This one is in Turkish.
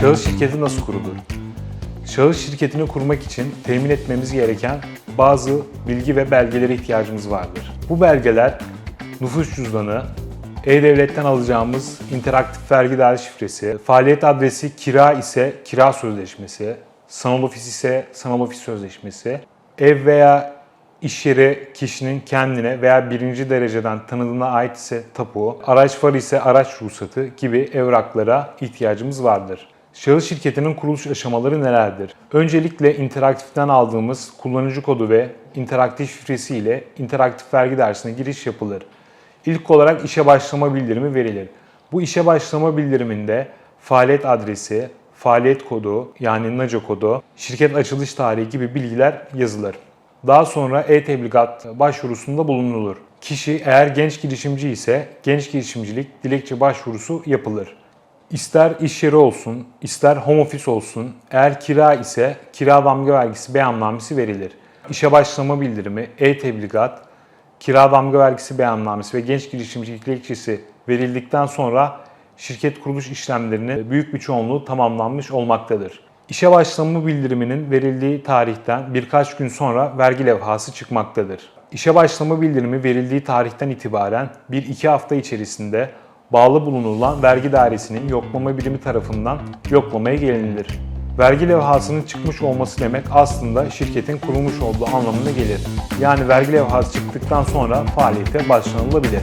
şirketi nasıl kurulur? Şahıs şirketini kurmak için temin etmemiz gereken bazı bilgi ve belgelere ihtiyacımız vardır. Bu belgeler nüfus cüzdanı, E-Devlet'ten alacağımız interaktif vergi daire şifresi, faaliyet adresi kira ise kira sözleşmesi, sanal ofis ise sanal ofis sözleşmesi, ev veya iş yeri kişinin kendine veya birinci dereceden tanıdığına ait ise tapu, araç var ise araç ruhsatı gibi evraklara ihtiyacımız vardır. Şahıs şirketinin kuruluş aşamaları nelerdir? Öncelikle interaktiften aldığımız kullanıcı kodu ve interaktif şifresi ile interaktif vergi dairesine giriş yapılır. İlk olarak işe başlama bildirimi verilir. Bu işe başlama bildiriminde faaliyet adresi, faaliyet kodu yani NACA kodu, şirket açılış tarihi gibi bilgiler yazılır. Daha sonra e-tebligat başvurusunda bulunulur. Kişi eğer genç girişimci ise genç girişimcilik dilekçe başvurusu yapılır. İster iş yeri olsun, ister home office olsun, eğer kira ise kira damga vergisi beyannamesi verilir. İşe başlama bildirimi, e-tebligat, kira damga vergisi beyannamesi ve genç girişimcilik dilekçesi verildikten sonra şirket kuruluş işlemlerinin büyük bir çoğunluğu tamamlanmış olmaktadır. İşe başlama bildiriminin verildiği tarihten birkaç gün sonra vergi levhası çıkmaktadır. İşe başlama bildirimi verildiği tarihten itibaren 1-2 hafta içerisinde bağlı bulunulan vergi dairesinin yoklama birimi tarafından yoklamaya gelinilir. Vergi levhasının çıkmış olması demek aslında şirketin kurulmuş olduğu anlamına gelir. Yani vergi levhası çıktıktan sonra faaliyete başlanılabilir.